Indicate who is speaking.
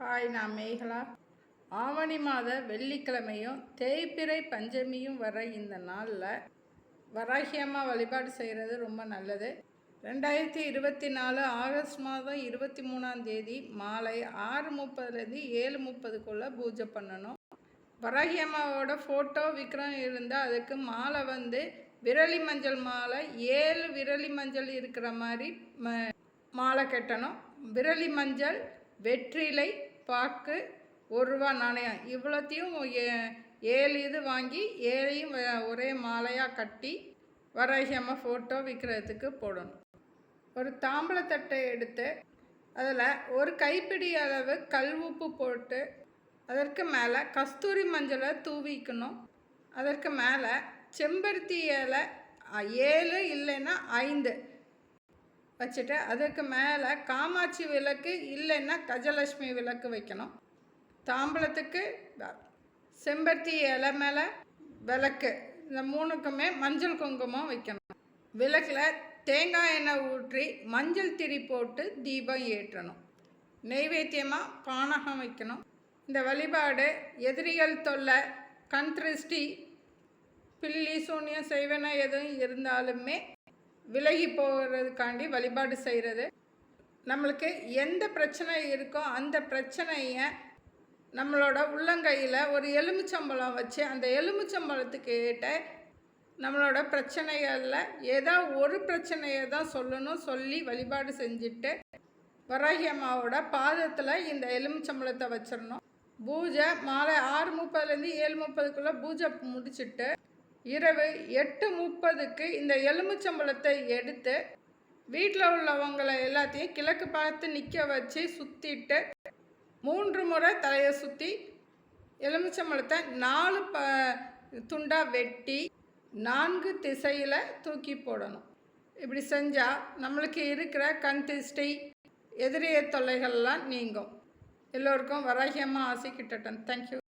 Speaker 1: Hi நான் மேகலா. ஆவணி மாத வெள்ளிக்கிழமையும் தேய்பிறை பஞ்சமியும் வர இந்த நாளில் வராகியம்மா வழிபாடு செய்கிறது ரொம்ப நல்லது. ரெண்டாயிரத்தி இருபத்தி நாலு ஆகஸ்ட் மாதம் இருபத்தி மூணாம் தேதி மாலை ஆறு முப்பதுலேருந்து ஏழு முப்பதுக்குள்ளே பூஜை பண்ணணும். வராகி அம்மாவோட ஃபோட்டோ விக்ரம் இருந்தால் அதுக்கு மாலை வந்து விரலி மஞ்சள் மாலை ஏழு விரலி மஞ்சள் இருக்கிற மாதிரி ம மாலை கட்டணும். விரலி மஞ்சள் வெற்றிலை பாக்கு ஒரு ரூபா நாணயம். இவ்வளோத்தையும் ஏ- ஏழு இது வாங்கி ஏழையும் வ- ஒரே மாலையாக கட்டி வராகி அம்மா ஃபோட்டோ விற்கிறதுக்கு போடணும். ஒரு தாம்பளத்தட்டை எடுத்து அதில் ஒரு கைப்பிடி அளவு கல் உப்பு போட்டு அதற்கு மேலே கஸ்தூரி மஞ்சளை தூவிக்கணும். அதற்கு மேலே செம்பருத்தி இலை ஏழு இல்லைன்னா ஐந்து. வச்சுட்டு அதுக்கு மேலே காமாட்சி விளக்கு இல்லைன்னா கஜலட்சுமி விளக்கு வைக்கணும். தாம்பளத்துக்கு செம்பருத்தி இலை மேலே விளக்கு. இந்த மூணுக்குமே மஞ்சள் குங்குமம் வைக்கணும். விளக்கில் தேங்காய் எண்ணெய் ஊற்றி மஞ்சள் திரி போட்டு தீபம் ஏற்றணும். நெய்வேத்தியமாக பானகம் வைக்கணும். இந்த வழிபாடு எதிரிகள் தொல்லை கண் திருஷ்டி பில்லி சூன்யம் செய்வன எதுவும் இருந்தாலுமே விலகி போகிறதுக்காண்டி வழிபாடு செய்கிறது நம்மளுக்கு எந்த பிரச்சனை இருக்கோ அந்த பிரச்சனையை நம்மளோட உள்ளங்கையில் ஒரு எலுமிச்சம்பழம் வச்சு அந்த எலுமிச்சம்பழத்துக்கு ஏட்ட நம்மளோட பிரச்சனைகளில் ஏதோ ஒரு பிரச்சனையை தான் சொல்லணும் சொல்லி வழிபாடு செஞ்சுட்டு வராகி அம்மாவோட பாதத்தில் இந்த எலுமிச்சம்பழத்தை வச்சிடணும். பூஜை மாலை ஆறு முப்பதுலேருந்து ஏழு முப்பதுக்குள்ளே பூஜை முடிச்சுட்டு இரவு எட்டு முப்பதுக்கு இந்த எலுமிச்சம்பழத்தை எடுத்து வீட்டில் உள்ளவங்களை எல்லாத்தையும் கிழக்கு பார்த்து நிற்க வச்சு சுற்றிட்டு மூன்று முறை தலையை சுற்றி எலுமிச்சம்பழத்தை நாலு ப துண்டாக வெட்டி நான்கு திசையில் தூக்கி போடணும். இப்படி செஞ்சால் நம்மளுக்கு இருக்கிற கண் திருஷ்டி எதிரிய தொல்லைகள்லாம் நீங்கும். எல்லோருக்கும் வராகியமாக ஆசை கிட்டட்டும் தேங்க்யூ